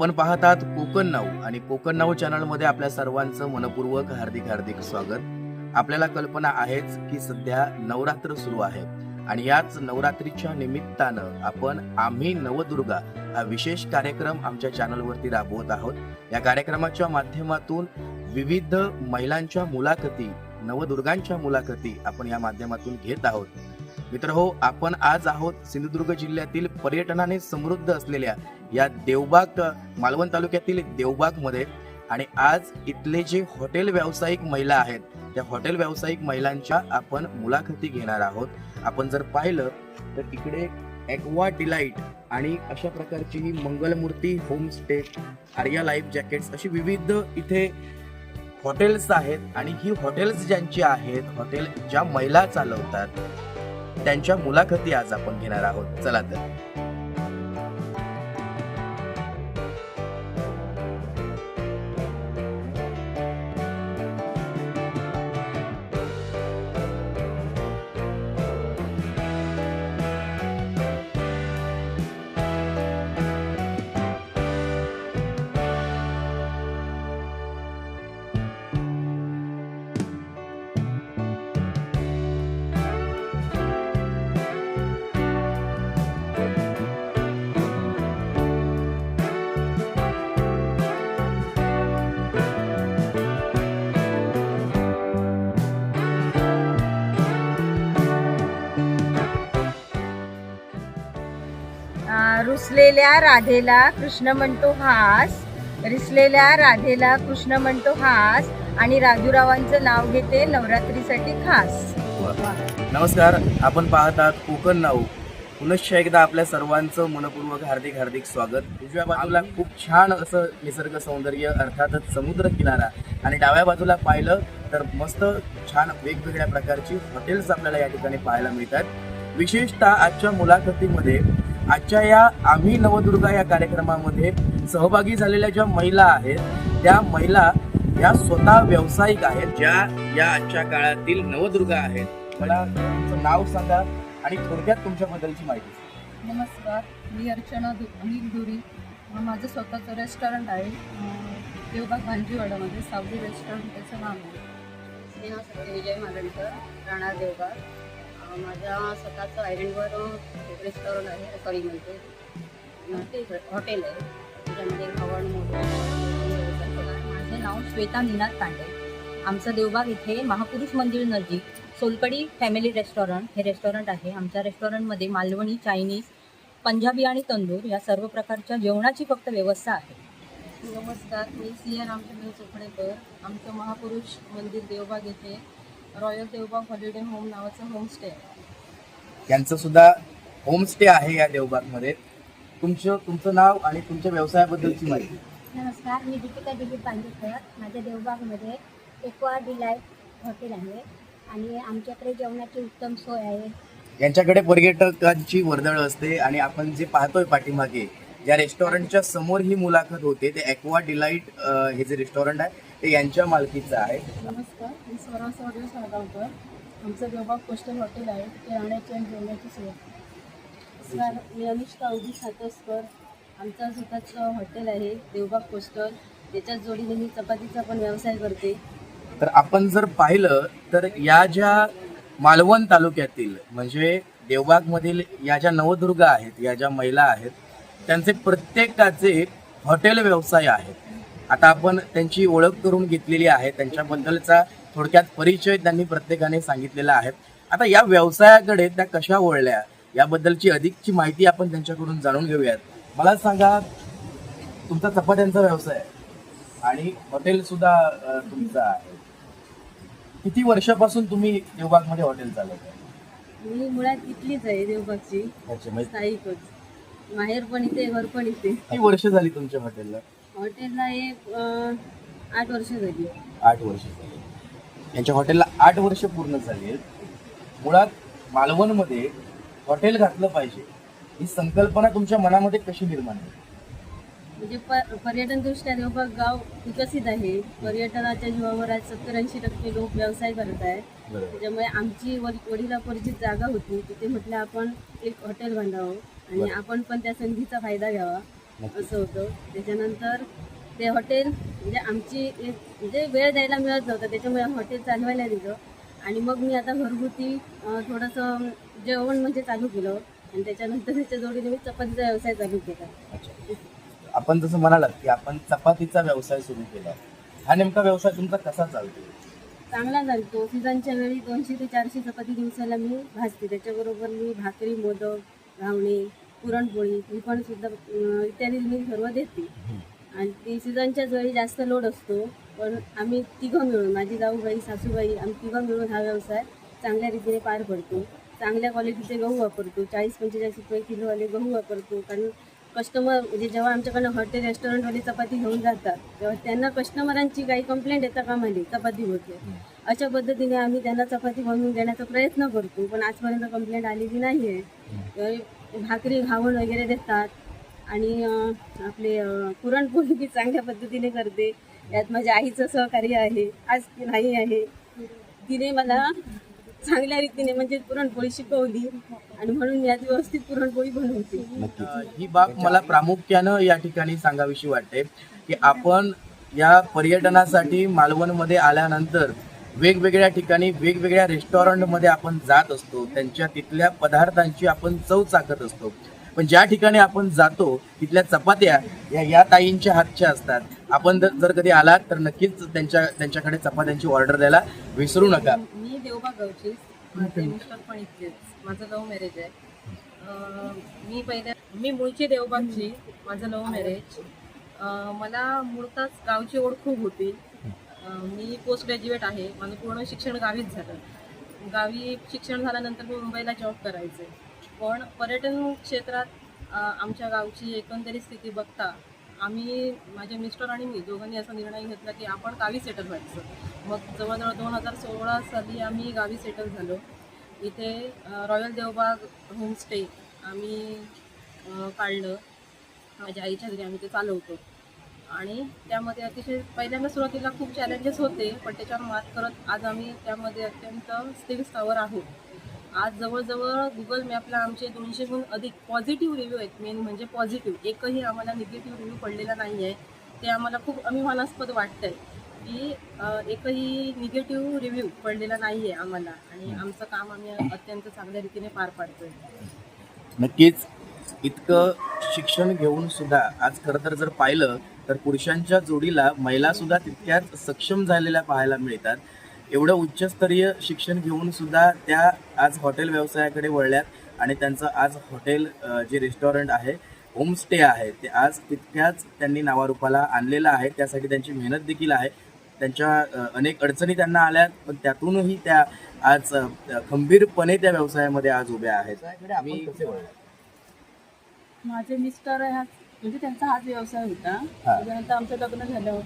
आपण पाहतात कोकण नाऊ आणि कोकण नाऊ चॅनलमध्ये आपल्या सर्वांचं मनपूर्वक हार्दिक हार्दिक स्वागत. आपल्याला कल्पना आहेच की सध्या नवरात्र सुरू आहे आणि याच नवरात्रीच्या निमित्तानं आपण आम्ही नवदुर्गा हा विशेष कार्यक्रम आमच्या चॅनलवरती राबवत आहोत. या कार्यक्रमाच्या माध्यमातून विविध महिलांच्या मुलाखती नवदुर्गांच्या मुलाखती आपण या माध्यमातून घेत आहोत. मित्र हो आपण आज आहोत सिंधुदुर्ग जिल्ह्यातील पर्यटनाने समृद्ध असलेल्या या देवबाग मालवण तालुक्यातील देवबागमध्ये आणि आज इथले जे हॉटेल व्यावसायिक महिला आहेत त्या हॉटेल व्यावसायिक महिलांच्या आपण मुलाखती घेणार आहोत. आपण जर पाहिलं तर इकडे ॲक्वा डिलाईट आणि अशा प्रकारची ही Mangalmurti homestay Arya life jackets अशी विविध इथे हॉटेल्स आहेत आणि ही हॉटेल्स ज्यांची आहेत हॉटेल ज्या महिला चालवतात त्यांच्या मुलाखती आज आपण घेणार आहोत. चला तर. रुसलेल्या राधेला कृष्ण म्हणतो हास. रिसलेल्या राधेला कृष्ण म्हणतो हास. आणि राजूरावांचं नाव घेते नवरात्रीसाठी खास. नमस्कार आपण पाहत आहात कोकण नाऊ. पुनश्च एकदा आपल्या सर्वांचं मनपूर्वक हार्दिक हार्दिक स्वागत. उजव्या बाजूला खूप छान असं निसर्ग सौंदर्य अर्थातच समुद्र किनारा आणि डाव्या बाजूला पाहिलं तर मस्त छान वेगवेगळ्या प्रकारची हॉटेल्स आपल्याला या ठिकाणी पाहायला मिळतात. विशेषतः आजच्या मुलाखतीमध्ये आजच्या या आम्ही नवदुर्गा या कार्यक्रमामध्ये सहभागी झालेल्या ज्या महिला आहेत त्या महिला या स्वतः व्यावसायिक आहेत ज्या या आजच्या काळातील नवदुर्गा आहेत. मला तुमचं नाव सांगा आणि थोडक्यात तुमच्याबद्दलची माहिती नमस्कार मी अर्चना दु माझं स्वतःचं रेस्टॉरंट आहे. देवबाग भांजीवाडामध्ये सावली रेस्टॉरंट त्याचं नाव आहे. स्नेहा विजय मालणकर राहणार देवबाग. माझ्या स्वतःचं आयलंडवर रेस्टॉरंट आहे सॉरी म्हणजे हॉटेल आहे. त्याच्यामध्ये हवण मोठं माझे नाव श्वेता निनाद पांडे. आमचं देवबाग इथे महापुरुष मंदिर नजीक सोलकडी फॅमिली रेस्टॉरंट हे रेस्टॉरंट आहे. आमच्या रेस्टॉरंटमध्ये मालवणी चायनीज पंजाबी आणि तंदूर या सर्व प्रकारच्या जेवणाची फक्त व्यवस्था आहे. नमस्कार मी सिया रामचंद्र चोपडेकर आमचं महापुरुष मंदिर देवबाग येथे रॉयल देवबाग हॉलिडे होम नावाचं होमस्टे आहे. यांचं सुद्धा होमस्टे आहे या देवबागमध्ये. तुमचं तुमचं नाव आणि तुमच्या व्यवसायाबद्दलची माहिती. नमस्कार मी दीपिका दिलीप बांदेकर. माझ्या देवबागमध्ये एक्वा डिलाईट हॉटेल आहे आणि आमच्याकडे जेवणाची उत्तम सोय आहे. यांच्याकडे पर्यटकांची वर्दळ असते आणि आपण जे पाहतोय पाठीमागे ज्या रेस्टॉरंटच्या समोर ही मुलाखत होते ते ॲक्वा डिलाईट हे जे रेस्टॉरंट आहे ते यांच्या मालकीचं आहे. नमस्कार मी साळगावकर. आमचं कोस्टल हॉटेल आहे ते राहण्याची आणि जेवणाची सोय नमस्कार मी अनुष्का अवधी सातसकर. आमचं स्वतःचं हॉटेल आहे देवबाग कोस्टल त्याच्याच जोडीने मी चपातीचा पण व्यवसाय करते. तर आपण जर पाहिलं तर या ज्या मालवण तालुक्यातील म्हणजे देवबागमधील या ज्या नवदुर्गा आहेत या ज्या महिला आहेत त्यांचे प्रत्येकाचे हॉटेल व्यवसाय आहेत. आता आपण त्यांची ओळख करून घेतलेली आहे. त्यांच्याबद्दलचा थोडक्यात परिचय त्यांनी प्रत्येकाने सांगितलेला आहे. आता या व्यवसायाकडे त्या कशा वळल्या याबद्दलची अधिकची माहिती आपण त्यांच्याकडून जाणून घेऊयात. मला सांगा तुमचा चपात्यांचा व्यवसाय आहे आणि हॉटेल सुद्धा तुमचं आहे. किती वर्षापासून तुम्ही देवबागमध्ये हॉटेल चालवताय? मी मुळात इथलीच आहे देवबागची. स्थायिकच. माहेर पण इथे घर पण इथे. किती वर्ष झाली तुमच्या हॉटेलला? हॉटेलला एक अं, आठ वर्ष झाली. आठ वर्ष झाली. यांच्या हॉटेलला आठ वर्ष पूर्ण झाली आहेत. मुळात मालवणमध्ये हॉटेल घातलं पाहिजे. ही संकल्पना तुमच्या मनामध्ये कशी निर्माण झाली म्हणजे पर्यटन दृष्ट्या देवबाग गाव विकसित आहे. पर्यटनाच्या जीवावर आज सत्तर ऐंशी टक्के लोक व्यवसाय करत आहेत. बरोबर. त्याच्यामुळे आमची वड- वडिलापरिचित जागा होती. तिथे म्हटलं आपण एक हॉटेल बांधावं. आणि बरं. आपण पण त्या संधीचा फायदा घ्यावा असं होतं. त्याच्यानंतर ते हॉटेल म्हणजे आमची एक- म्हणजे वेळ द्यायला मिळत नव्हतं. त्याच्यामुळे हॉटेल चालवायला दिलं. आणि मग मी आता घरगुती अं, थोडंसं जेवण म्हणजे चालू केलं. आणि त्याच्यानंतर त्याच्या जोडीने मी चपातीचा व्यवसाय चालू केला. अच्छा. आपण जसं म्हणालात की आपण चपातीचा व्यवसाय सुरू केला. हा नेमका व्यवसाय तुमचा कसा चालतो? चांगला चालतो. सीझनच्या वेळी दोनशे ते चारशे चपाती दिवसाला मी भाजते. त्याच्याबरोबर मी भाकरी मोदक घावणे पुरणपोळी ही पण सुद्धा इत्यादी मी सर्व देते. आणि ती सीझनच्याच वेळी जास्त लोड असतो पण आम्ही तिघं मिळून माझी जाऊबाई सासूबाई आम्ही तिघं मिळून हा व्यवसाय चांगल्या रीतीने पार पडतो. चांगल्या क्वालिटीचे गहू वापरतो चाळीस पंचेचाळीस रुपये किलोवाले गहू वापरतो कारण कस्टमर म्हणजे जेव्हा आमच्याकडनं हॉटेल रेस्टॉरंटवाले चपाती घेऊन जातात तेव्हा त्यांना कस्टमरांची काही कंप्लेंट येतात का मध्ये चपाती होते. अशा पद्धतीने आम्ही त्यांना चपाती बनवून देण्याचा प्रयत्न करतो पण आजपर्यंत कंप्लेंट आलेली नाही आहे भाकरी घावण वगैरे देतात. आणि आपले पुरणपोळी बी चांगल्या पद्धतीने करते. यात माझ्या आईचं सहकार्य आहे. आज ती नाही आहे. तिने मला चांगल्या रीतीने म्हणजे पुरणपोळी शिकवली आणि म्हणून मी आज व्यवस्थित पुरणपोळी बनवते. ही बाब मला प्रामुख्यानं या ठिकाणी सांगावीशी वाटते की आपण या पर्यटनासाठी मालवणमध्ये आल्यानंतर वेगवेगळ्या ठिकाणी वेगवेगळ्या रेस्टॉरंटमध्ये आपण जात असतो. त्यांच्या तिथल्या पदार्थांची आपण चव चाकत असतो. पण ज्या ठिकाणी आपण जातो तिथल्या चपात्या या या ताईंच्या हातच्या असतात. आपण जर कधी आलात तर नक्कीच त्यांच्या त्यांच्याकडे चपात्यांची ऑर्डर द्यायला विसरू नका. मी देवबा गावची माझे मिस्टर पण इथलेच माझं लव्ह मॅरेज आहे. अं, मी पहिल्या मी मूळची देवबागची माझं लव्ह मॅरेज. अं, मला मूळताच गावची ओढ खूप होती. मी पोस्ट ग्रॅज्युएट आहे. माझं पूर्ण शिक्षण गावीच झालं. गावी शिक्षण झाल्यानंतर मी मुंबईला जॉब करायचे. पण पर्यटन क्षेत्रात आमच्या गावची एकंदरीत स्थिती बघता आम्ही माझे मिस्टर आणि मी दोघांनी असा निर्णय घेतला की आपण गावी सेटल व्हायचं. मग जवळजवळ दोन हजार सोळा साली आम्ही गावी सेटल झालो. इथे रॉयल देवबाग होमस्टे आम्ही काढलं. माझ्या आईच्या घरी आम्ही ते चालवतो. आणि त्यामध्ये अतिशय पहिल्यांदा सुरुवातीला खूप चॅलेंजेस होते पण त्याच्यावर मात करत आज आम्ही त्यामध्ये अत्यंत स्थिरस्थावर आहोत. आज जवळजवळ गुगल मॅपला आमचे दोनशेहून अधिक पॉझिटिव्ह रिव्ह्यू आहेत. मेन म्हणजे पॉझिटिव्ह एकही आम्हाला निगेटिव्ह रिव्ह्यू पडलेला नाही आहे ते आम्हाला खूप अभिमानास्पद वाटतं आहे की एकही निगेटिव्ह रिव्ह्यू पडलेला नाही आहे आम्हाला. आणि आमचं काम आम्ही अत्यंत चांगल्या रीतीने पार पाडतोय. नक्कीच. इतकं शिक्षण घेऊन सुद्धा आज खरं तर जर पाहिलं तर पुरुषांच्या जोडीला महिला सुद्धा तितक्याच सक्षम झालेल्या पाहायला मिळतात. एवढं उच्चस्तरीय शिक्षण घेऊन सुद्धा त्या आज हॉटेल व्यवसायाकडे वळल्यात आणि त्यांचं आज हॉटेल जे रेस्टॉरंट आहे होमस्टे आहे ते आज तितक्याच त्यांनी नावारूपाला आणलेलं आहे. त्यासाठी त्यांची मेहनत देखील आहे. त्यांच्या अनेक अडचणी त्यांना आल्यात पण त्यातूनही त्या आज खंबीरपणे त्या व्यवसायामध्ये आज उभ्या आहेत? माझे मिस्टर म्हणजे त्यांचा हाच व्यवसाय होता. हा. त्याच्यानंतर आमचं लग्न झालं.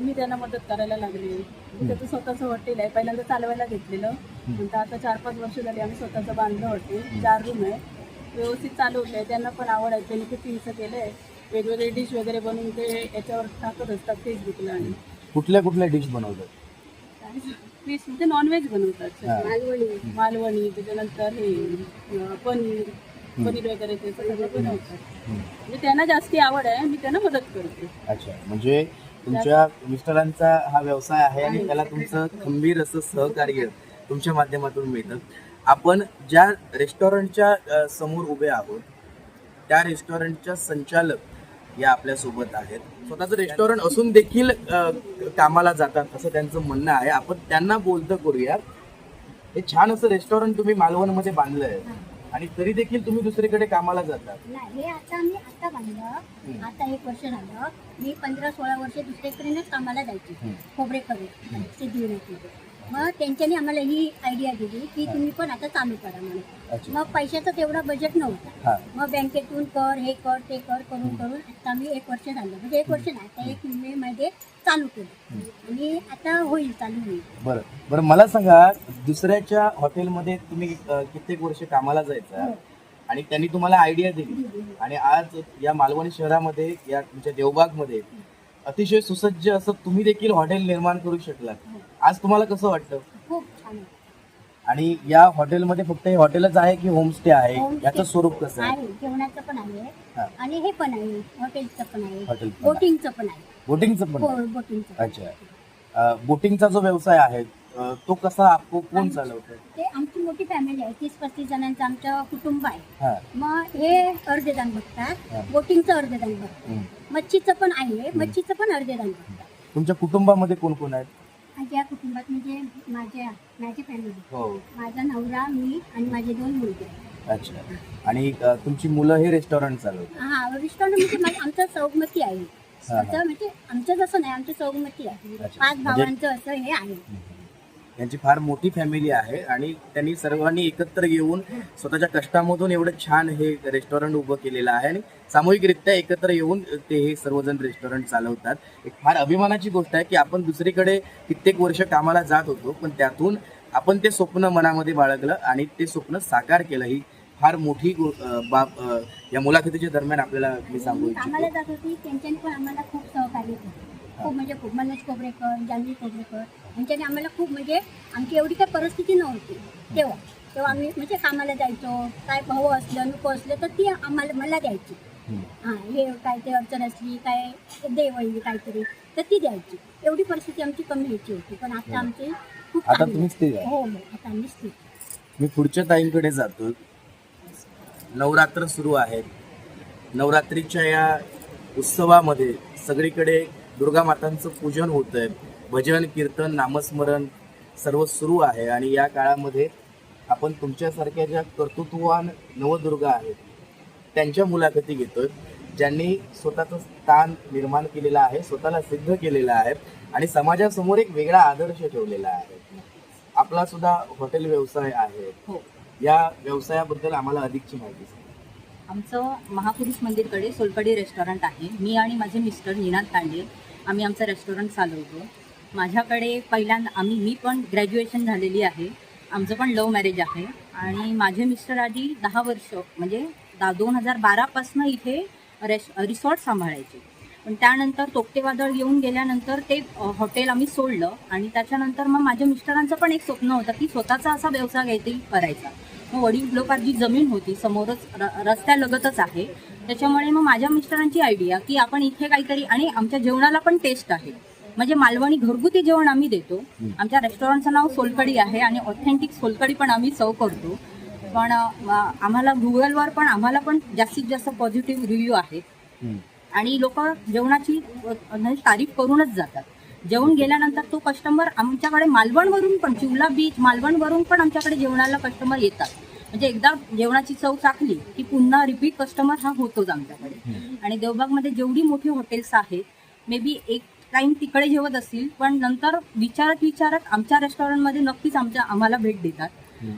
मी त्यांना मदत करायला लागले. मी त्याचं स्वतःचं हॉटेल आहे. पहिल्यांदा चालवायला घेतलेलं. नंतर आता चार पाच वर्ष झाली आम्ही स्वतःचं बांधलं हॉटेल. चार रूम आहे. व्यवस्थित चालवलं आहे. त्यांना पण आवड आहे. त्यांनी खूप हिंस केलं आहे वेगवेगळे डिश वगैरे बनवून ते याच्यावर टाकत असतात फेसबुकला आणि कुठल्या कुठल्या डिश बनवतात? फिश म्हणजे नॉनव्हेज बनवतात. मालवणी. मालवणी त्याच्यानंतर हे पनीर. पनीर वगैरे ते सगळं बनवतात. म्हणजे त्यांना जास्ती आवड आहे मी त्यांना मदत करते. अच्छा म्हणजे तुमच्या मिस्टरांचा हा व्यवसाय आहे आणि त्याला तुमचं खंबीर असं सहकार्य तुमच्या माध्यमातून मिळतं. आपण ज्या रेस्टॉरंटच्या समोर उभे आहोत त्या रेस्टॉरंटच्या संचालक या आपल्यासोबत आहेत. स्वतःचं रेस्टॉरंट असून देखील कामाला जातात असं त्यांचं म्हणणं आहे. आपण त्यांना बोलतं करूया हे छान असं रेस्टॉरंट तुम्ही मालवणमध्ये बांधलंय. आणि तरी देखील तुम्ही दुसरीकडे कामाला जातात नाही हे आता मी आता बांधलं. आता एक वर्ष झालं. मी पंधरा सोळा वर्ष दुसरीकडेच कामाला जायची. हम्म. खोबरेकडे सिद्धिविनायकमध्ये मग त्यांच्यानी आम्हाला ही आयडिया दिली की तुम्ही पण आता चालू करा म्हणून. मग पैशाचं तेवढं बजेट नव्हतं. हा. मग बँकेतून कर हे कर ते कर करून करून आता मी एक वर्ष झालं. म्हणजे एक वर्ष नाही आता एक मे मध्ये चालू केलं. आणि आता होईल चालू होईल. बरं. बरं मला सांगा दुसऱ्याच्या हॉटेलमध्ये तुम्ही कित्येक वर्ष कामाला जायचा आणि त्यांनी तुम्हाला आयडिया दिली. आणि आज या मालवणी शहरामध्ये या तुमच्या देवबागमध्ये अतिशय सुसज्ज असं तुम्ही देखील हॉटेल निर्माण करू शकलात. आज तुम्हाला कसं वाटतं खूप छान. आणि या हॉटेलमध्ये फक्त हे हॉटेलच आहे की होमस्टे आहे Homestay. याचं स्वरूप कसं आहे आहे जेवणाचं पण हा. आहे आणि हे पण आहे हॉटेलचं पण आहे हॉटेल पण आहे. बोटिंगचं पण आहे बोटिंगचं पण हो? बोटिंगचं अच्छा अ, बोटिंगचा जो व्यवसाय आहे अ, तो कसा आपको कोण आमची- चालवतं ते आमची मोठी फॅमिली आहे तीस पस्तीस जणांचं आमचं कुटुंब आहे हा मग हे अर्धेदान हा. बघतात बोटिंगचं अर्धेदान बघतात हम्म. मच्छीचं पण आहे मच्छीचं पण अर्धेदान बघतात तुमच्या कुटुंबामध्ये कोण कोण आहेत आणि या कुटुंबात म्हणजे माझ्या माझी फॅमिली हो. माझा नवरा मी आणि माझे दोन मुलगे. अच्छा. आणि अ, तुमची मुलं हे रेस्टॉरंट चालवतात हा रेस्टॉरंट म्हणजे माझं- आमचं चौगमती आहे. हा, हा. असं म्हणजे आमचं जसं नाही आमचं चौगमती आहे. अच्छा. पाच म्हणजे- भावांचं असं हे आहे. यांची फार मोठी फॅमिली आहे आणि त्यांनी सर्वांनी एकत्र येऊन स्वतःच्या कष्टामधून एवढं छान हे रेस्टॉरंट उभं केलेलं आहे आणि सामूहिकरित्या एकत्र येऊन ते हे सर्वजण रेस्टॉरंट चालवतात. एक फार अभिमानाची गोष्ट आहे की आपण दुसरीकडे कित्येक वर्ष कामाला जात होतो पण त्यातून आपण ते स्वप्न मनामध्ये बाळगलं आणि ते स्वप्न साकार केलं. ही फार मोठी बाब या मुलाखतीच्या दरम्यान आपल्याला मी सांगू कामाला इच्छितो. जात होती त्यांच्यानी पण आम्हाला खूप सहकार्य केलं. खूप म्हणजे खूप मनोज खोबरेकर जानवी खोबरेकर यांच्याने आम्हाला खूप म्हणजे आमची एवढी काही परिस्थिती नव्हती. तेव्हा तेव्हा आम्ही म्हणजे कामाला जायचो काय भाऊ असलं नको असलं तर ती आम्हाला मला द्यायची. हां हे काय ते अडचण असली काय दे वहिनी काहीतरी तर ती द्यायची. एवढी परिस्थिती आमची कमी ह्याची होती पण आता आमची खूप आता चांगली तुम्हीच ते आहे. द्या. हो हो आता आम्हीच ती. मी पुढच्या ताईंकडे जातो. नवरात्र सुरू आहेत. नवरात्रीच्या या उत्सवामध्ये सगळीकडे दुर्गा मातांचं पूजन होत आहे भजन कीर्तन नामस्मरण सर्व सुरू आहे आणि या काळामध्ये आपण तुमच्यासारख्या ज्या कर्तृत्ववान नवदुर्गा आहेत त्यांच्या मुलाखती घेतोय ज्यांनी स्वतःचं स्थान निर्माण केलेलं आहे स्वतःला सिद्ध केलेलं आहे आणि समाजासमोर एक वेगळा आदर्श ठेवलेला आहे. आपला सुद्धा हॉटेल व्यवसाय आहे. हो. या व्यवसायाबद्दल आम्हाला अधिकची माहिती सांगा. आमचं महापुरुष मंदिरकडे सोलकडी रेस्टॉरंट आहे. मी आणि माझे मिस्टर निनाद तांडे आम्ही आमचं रेस्टॉरंट चालवतो. माझ्याकडे पहिल्यांदा आम्ही मी पण ग्रॅज्युएशन झालेली आहे. आमचं पण लव्ह मॅरेज आहे. आणि माझे मिस्टर आधी दहा वर्ष म्हणजे दा दोन हजार बारापासनं इथे रेस रिसॉर्ट सांभाळायचे. पण त्यानंतर तोक्ते वादळ येऊन गेल्यानंतर ते हॉटेल आम्ही सोडलं. आणि त्याच्यानंतर मग माझ्या मिस्टरांचं पण एक स्वप्न होतं की स्वतःचा असा व्यवसाय काहीतरी करायचा. मग वडील जी जमीन होती समोरच र रस्त्यालगतच आहे. त्याच्यामुळे मग माझ्या मिस्टरांची आयडिया की आपण इथे काहीतरी आणि आमच्या जेवणाला पण टेस्ट आहे. म्हणजे मालवणी घरगुती जेवण आम्ही देतो. आमच्या रेस्टॉरंटचं नाव सोलकडी आहे आणि ऑथेंटिक सोलकडी पण आम्ही सर्व करतो. पण आम्हाला गुगलवर पण आम्हाला पण जास्तीत जास्त पॉझिटिव्ह रिव्ह्यू आहेत. आणि लोक जेवणाची म्हणजे तारीफ करूनच जातात. जेवण गेल्यानंतर तो कस्टमर आमच्याकडे मालवणवरून पण चिवला बीच मालवणवरून पण आमच्याकडे जेवणाला कस्टमर येतात. म्हणजे एकदा जेवणाची चव चाकली की पुन्हा रिपीट कस्टमर हा होतोच आमच्याकडे. आणि देवबागमध्ये जेवढी मोठी हॉटेल्स आहेत मे बी एक टाइम तिकडे जेवत असतील पण नंतर विचारत विचारत आमच्या रेस्टॉरंटमध्ये नक्कीच आमच्या आम्हाला भेट देतात.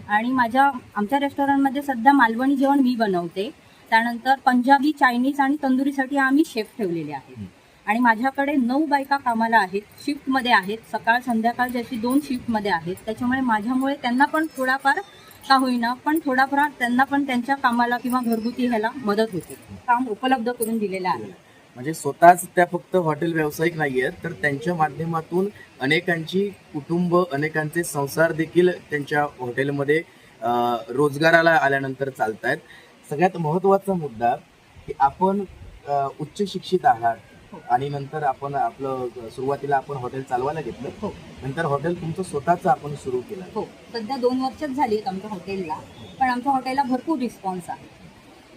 आणि माझ्या आमच्या रेस्टॉरंटमध्ये सध्या मालवणी जेवण मी बनवते. त्यानंतर पंजाबी चायनीज आणि तंदुरीसाठी आम्ही शेफ ठेवलेले आहेत. आणि माझ्याकडे नऊ बायका कामाला आहेत शिफ्टमध्ये आहेत. सकाळ संध्याकाळ जशी दोन शिफ्टमध्ये आहेत. त्याच्यामुळे माझ्यामुळे त्यांना पण थोडाफार का होईना पण थोडाफार त्यांना पण त्यांच्या कामाला किंवा घरगुती ह्याला मदत होते. काम उपलब्ध करून दिलेलं आहे. म्हणजे स्वतःच त्या फक्त हॉटेल व्यावसायिक नाही आहेत तर त्यांच्या माध्यमातून अनेकांची कुटुंब अनेकांचे संसार देखील त्यांच्या हॉटेलमध्ये रोजगाराला आल्यानंतर चालत आहेत सगळ्यात महत्त्वाचा मुद्दा की आपण उच्च शिक्षित आहात आणि नंतर आपण आपलं सुरुवातीला आपण हॉटेल चालवायला घेतलं हो. नंतर हॉटेल तुमचं स्वतःचं आपण सुरू केलं. हो. सध्या दोन वर्षच झाली आमच्या हॉटेलला पण आमच्या हॉटेलला भरपूर रिस्पॉन्स आहे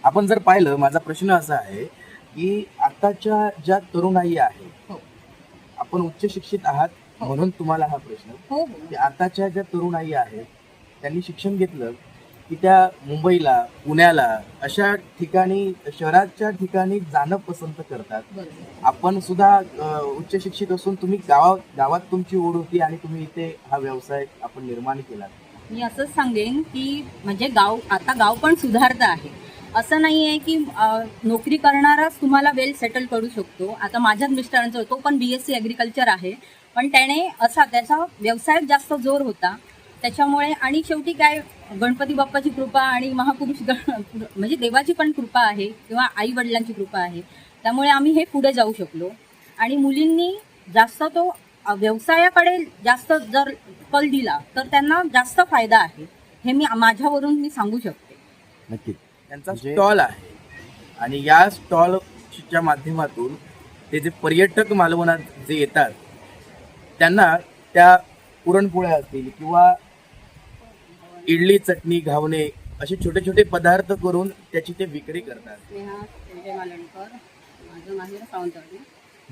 आपण जर पाहिलं माझा प्रश्न असा आहे की आताच्या ज्या तरुणाई आहेत हो. आपण उच्च शिक्षित आहात हो. म्हणून तुम्हाला हा प्रश्न. हो हो. की आताच्या ज्या तरुणाई आहेत त्यांनी शिक्षण घेतलं की त्या मुंबईला पुण्याला अशा ठिकाणी शहराच्या ठिकाणी जाणं पसंत करतात. बरोबर. आपण सुद्धा अ, उच्च शिक्षित असून तुम्ही गावात गावात तुमची ओढ होती आणि तुम्ही इथे हा व्यवसाय आपण निर्माण केला मी असंच सांगेन की म्हणजे गाव आता गाव पण सुधारतं आहे. असं नाही आहे की नोकरी करणाराच तुम्हाला वेल सेटल करू शकतो. आता माझ्याच मिस्टरांचा तो पण बी एस सी ॲग्रिकल्चर आहे. पण त्याने असा त्याचा व्यवसायात जास्त जोर होता. त्याच्यामुळे आणि शेवटी काय गणपती बाप्पाची कृपा आणि महापुरुष गण म्हणजे देवाची पण कृपा आहे किंवा आई वडिलांची कृपा आहे. त्यामुळे आम्ही हे पुढे जाऊ शकलो. आणि मुलींनी जास्त तो व्यवसायाकडे जास्त जर कल दिला तर त्यांना जास्त फायदा आहे. हे मी माझ्यावरून मी सांगू शकते. नक्कीच. त्यांचा स्टॉल आहे. आणि या स्टॉलच्या माध्यमातून ते जे पर्यटक मालवणात जे येतात त्यांना त्या पुरणपोळ्या असतील किंवा इडली चटणी घावणे असे छोटे छोटे पदार्थ करून त्याची ते विक्री करतात. माझं माहेर सावंतवाडी.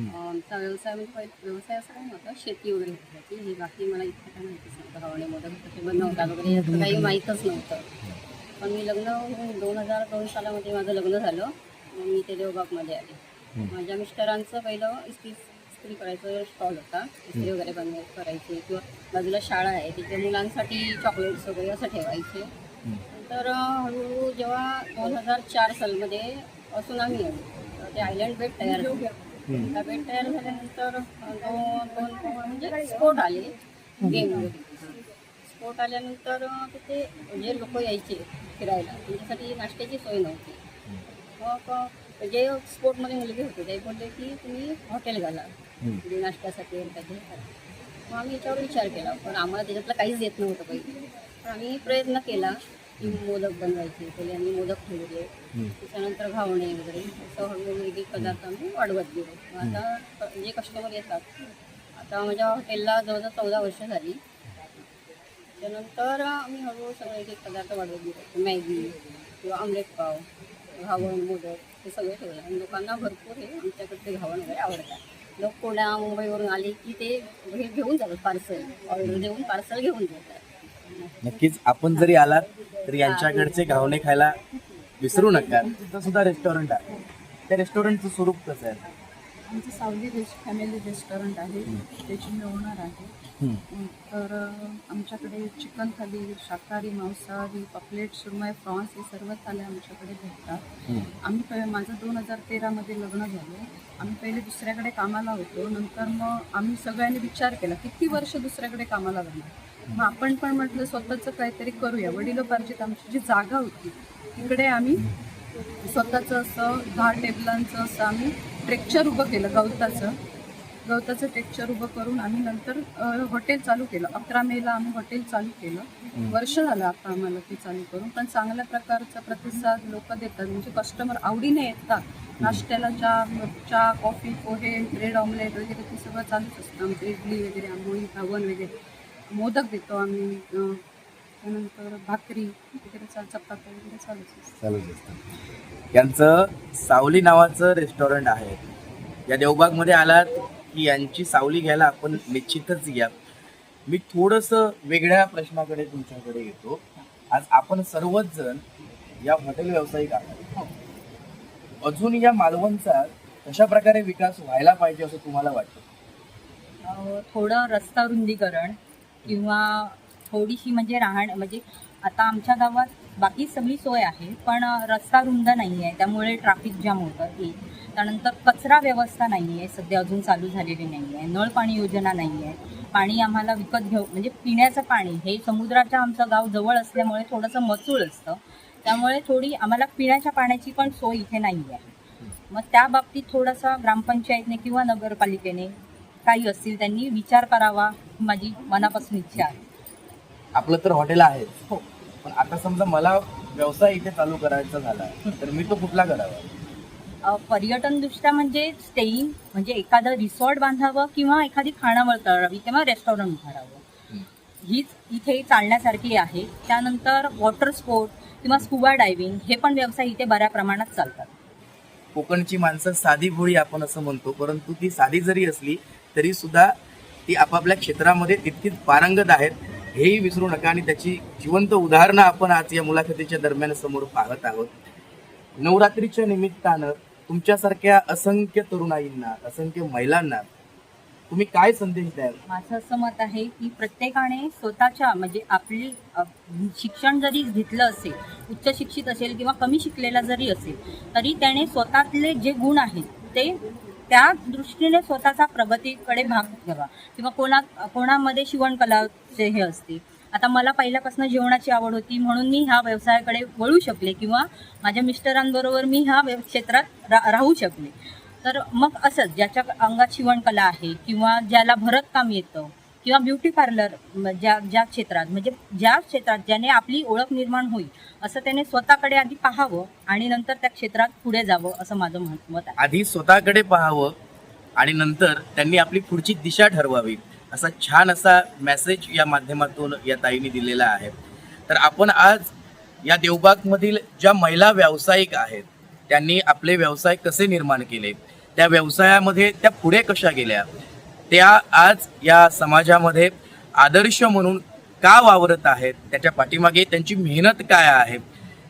आमचा व्यवसाय म्हणजे पहिले व्यवसाय असा काही नव्हता शेती वगैरे होती. ही बाकी मला इतकं काही माहितीच नव्हतं. हवाणे मोदक कसे बनवतात वगैरे काही माहीतच नव्हतं. पण मी लग्न होऊन दोन हजार दोन सालामध्ये माझं लग्न झालं. मग मी ते देवबागमध्ये आले. माझ्या मिस्टरांचं पहिलं इस्त्री इस्त्री करायचं स्टॉल होता. इस्त्री वगैरे बनवाय करायचे. किंवा बाजूला शाळा आहे तिथे मुलांसाठी चॉकलेट्स वगैरे असं ठेवायचे. तर हळूहळू जेव्हा दोन हजार चार सालमध्ये आली तर ते आयलँड बेट तयार झाले. त्या बेट तयार झाल्यानंतर दोन दोन म्हणजे स्फोट आले. गेम स्फोट आल्यानंतर तिथे जे लोक यायचे फिरायला. त्यांच्यासाठी नाश्त्याची सोय नव्हती. मग जे स्पोर्टमध्ये मुलगे होते ते बोलले की तुम्ही हॉटेल घाला. म्हणजे नाश्त्यासाठी काहीतरी. मग आम्ही याच्यावर विचार केला पण आम्हाला त्याच्यातलं काहीच येत नव्हतं पहिले पण आम्ही प्रयत्न केला की मोदक बनवायचे पहिले आम्ही मोदक ठेवले. त्याच्यानंतर घावणे वगैरे असं हळूहळू पदार्थ आम्ही वाढवत गेलो. आता जे कस्टमर येतात आता माझ्या हॉटेलला जवळजवळ चौदा वर्ष झाली. त्याच्यानंतर आम्ही हळूहळू सगळे एक एक पदार्थ वाढवत गेलो. मॅगी किंवा आमलेट पाव घावण मोदक हे सगळे ठेवलं. आणि लोकांना भरपूर हे आमच्याकडचे घावण वगैरे आवडतात. लोक पुण्या मुंबईवरून आले की ते हे घेऊन जातात पार्सल ऑर्डर देऊन पार्सल घेऊन जातात. नक्कीच. आपण जरी आलात तर यांच्याकडचे घावणे खायला विसरू नका. सुद्धा रेस्टॉरंट आहे. त्या रेस्टॉरंटचं स्वरूप कसं आहे? आमचं सावली रेस्ट फॅमिली रेस्टॉरंट आहे. त्याची मी ओनर आहे. तर आमच्याकडे चिकन थाली शाकाहारी मांसाहारी पपलेट सुरमई प्रॉन्स हे सर्व थाले आमच्याकडे भेटतात. आम्ही पहिले माझं दोन हजार तेरामध्ये लग्न झालं. आम्ही पहिले दुसऱ्याकडे कामाला होतो. नंतर मग आम्ही सगळ्यांनी विचार केला किती वर्ष दुसऱ्याकडे कामाला जाणार? मग आपण पण म्हटलं स्वतःचं काहीतरी करूया. वडिलोपार्जित आमची जी जागा होती तिकडे आम्ही स्वतःचं असं दहा टेबलांचं असं आम्ही ट्रेक्चर उभं केलं गवताचं. गवताचं टेक्चर उभं करून आम्ही नंतर अ, हॉटेल चालू केलं. अकरा मेला आम्ही हॉटेल चालू केलं. वर्ष झालं आता आम्हाला ते चालू करून पण चांगल्या प्रकारचा प्रतिसाद लोक देतात. म्हणजे कस्टमर आवडीने येतात. नाश्त्याला चहा चहा कॉफी पोहे ब्रेड ऑमलेट वगैरे ते सगळं चालूच असतं. आमचं इडली वगैरे आंबोळी घावन वगैरे. मोदक देतो आम्ही अ, त्यानंतर भाकरी वगैरे चाल चपाती वगैरे चालूच असतं चालूच असतं यांचं सावली नावाचं रेस्टॉरंट आहे. या देवबागमध्ये आलात की यांची सावली घ्यायला आपण निश्चितच या. मी थोडंसं वेगळ्या प्रश्नाकडे तुमच्याकडे येतो. आज आपण सर्वच जण या हॉटेल व्यावसायिक आहात. अजून या मालवणचा कशा प्रकारे विकास व्हायला पाहिजे असं तुम्हाला वाटतं? अ, थोडं रस्ता रुंदीकरण किंवा थोडीशी म्हणजे राहण म्हणजे आता आमच्या गावात बाकी सगळी सोय आहे पण रस्ता रुंद नाही आहे त्यामुळे ट्रॅफिक जाम होतं एक त्यानंतर कचरा व्यवस्था नाही आहे सध्या अजून चालू झालेली नाही आहे नळ पाणी योजना नाही आहे. पाणी आम्हाला विकत घेऊ म्हणजे पिण्याचं पाणी हे समुद्राच्या आमचं गाव जवळ असल्यामुळे थोडंसं मचूळ असतं. त्यामुळे थोडी आम्हाला पिण्याच्या पाण्याची पण सोय इथे नाही आहे. मग त्या बाबतीत थोडासा ग्रामपंचायतने किंवा नगरपालिकेने काही असतील त्यांनी विचार करावा ही माझी मनापासून इच्छा आहे. आपलं तर हॉटेल आहे. हो. पण आता समजा मला व्यवसाय इथे चालू करायचा झाला तर मी तो कुठला करावा? अ, पर्यटनदृष्ट्या म्हणजे स्टेईंग म्हणजे एखादं रिसॉर्ट बांधावं किंवा एखादी खाणावळ तळावी किंवा रेस्टॉरंट उभारावं. हीच इथे चालण्यासारखी आहे. त्यानंतर वॉटर स्पोर्ट किंवा स्कुबा डायव्हिंग हे पण व्यवसाय इथे बऱ्या प्रमाणात चालतात. कोकणची माणसं साधी भोळी आपण असं म्हणतो परंतु ती साधी जरी असली तरी सुद्धा ती आपापल्या क्षेत्रामध्ये तितकीच पारंगत आहेत. हेही विसरू नका आणि त्याची जिवंत उदाहरणं आपण आज या मुलाखतीच्या दरम्यान समोर पाहत आहोत. नवरात्रीच्या निमित्तानं तुमच्यासारख्या असंख्य तरुणाईंना असंख्य महिलांना तुम्ही काय संदेश द्याल? माझं असं मत आहे की प्रत्येकाने स्वतःच्या म्हणजे आपली शिक्षण जरी घेतलं असेल उच्च शिक्षित असेल किंवा कमी शिकलेला जरी असेल तरी त्याने स्वतःतले जे गुण आहेत ते त्या दृष्टीने स्वतःचा प्रगतीकडे भाग घ्यावा. किंवा कोणा कोणामध्ये शिवणकलाचे हे असते आता मला पहिल्यापासून जेवणाची आवड होती म्हणून मी ह्या व्यवसायाकडे वळू शकले किंवा माझ्या मिस्टरांबरोबर मी ह्या व्यव- क्षेत्रात रा राहू शकले. तर मग असंच ज्याच्या अंगात शिवणकला आहे किंवा ज्याला भरतकाम येतं किंवा ब्युटी पार्लर ज्या ज्या क्षेत्रात म्हणजे ज्या क्षेत्रात ज्याने आपली ओळख निर्माण होईल असं त्याने स्वतःकडे आधी पाहावं आणि नंतर त्या क्षेत्रात पुढे जावं असं माझं मत मत आहे. आधी स्वतःकडे पाहावं आणि नंतर त्यांनी आपली पुढची दिशा ठरवावी असा छान असा मेसेज या माध्यमातून या ताईने दिलेला आहे. तर आपण आज या देवबागमधील ज्या महिला व्यावसायिक आहेत त्यांनी आपले व्यवसाय कसे निर्माण केले त्या व्यवसायामध्ये त्या पुढे कशा गेल्या त्या आज या समाजामध्ये आदर्श म्हणून का वावरत आहेत त्याच्या पाठीमागे त्यांची मेहनत काय आहे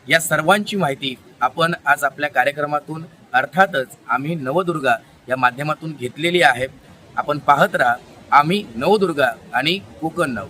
या सर्वांची माहिती आपण आज आपल्या कार्यक्रमातून अर्थातच आम्ही नवदुर्गा या माध्यमातून घेतलेली आहे. आपण पाहत राहा आम्ही नवदुर्गा आणि कोकण नव